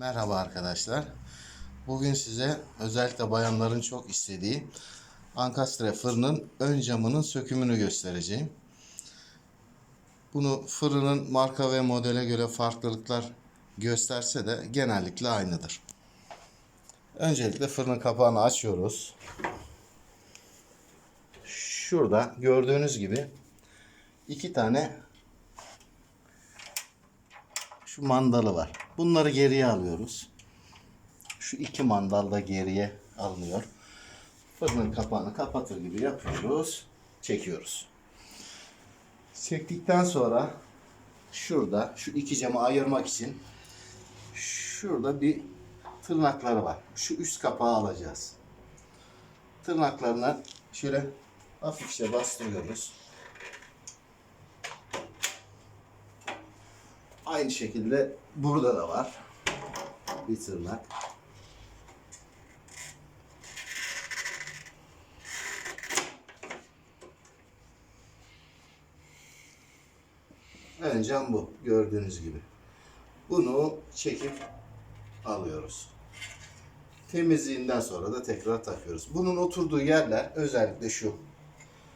Merhaba arkadaşlar. Bugün size özellikle bayanların çok istediği ankastre fırının ön camının sökümünü göstereceğim. Bunu fırının marka ve modele göre farklılıklar gösterse de genellikle aynıdır. Öncelikle fırının kapağını açıyoruz. Şurada gördüğünüz gibi iki tane şu mandalı var. Bunları geriye alıyoruz. Şu iki mandal da geriye alınıyor. Fırının kapağını kapatır gibi yapıyoruz. Çekiyoruz. Çektikten sonra şurada şu iki camı ayırmak için şurada bir tırnakları var. Şu üst kapağı alacağız. Tırnaklarına şöyle hafifçe bastırıyoruz. Aynı şekilde burada da var. Bir tırnak. Ön cam bu. Gördüğünüz gibi. Bunu çekip alıyoruz. Temizliğinden sonra da tekrar takıyoruz. Bunun oturduğu yerler özellikle şu.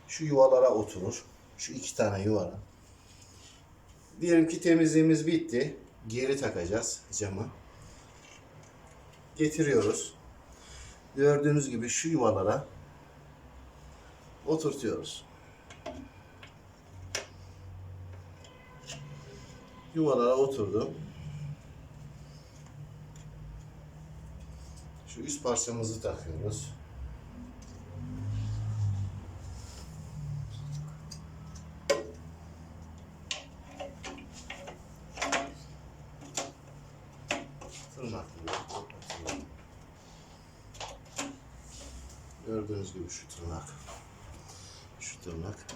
Şu yuvalara oturur. Şu iki tane yuvara. Diyelim ki temizliğimiz bitti. Geri takacağız camı. Getiriyoruz. Gördüğünüz gibi şu yuvalara oturtuyoruz. Yuvalara oturdu. Şu üst parçamızı takıyoruz. Tırnaklı. Gördüğünüz gibi şu tırnak. Şu tırnak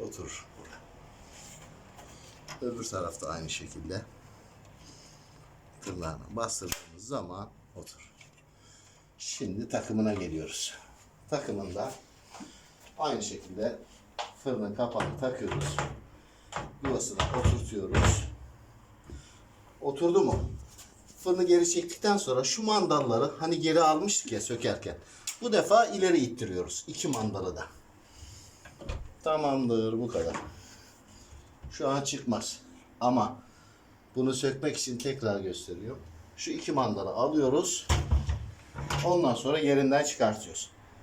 oturur buraya. Öbür tarafta aynı şekilde tırnağını bastırdığımız zaman otur. Şimdi takımına geliyoruz. Takımında aynı şekilde fırının kapağını takıyoruz. Yuvasına oturtuyoruz. Oturdu mu? Fırını geri çektikten sonra şu mandalları hani geri almıştık ya sökerken. Bu defa ileri ittiriyoruz. iki mandalı da. Tamamdır bu kadar. Şu an çıkmaz. Ama bunu sökmek için tekrar gösteriyorum. Şu iki mandalı alıyoruz. Ondan sonra yerinden çıkartıyoruz.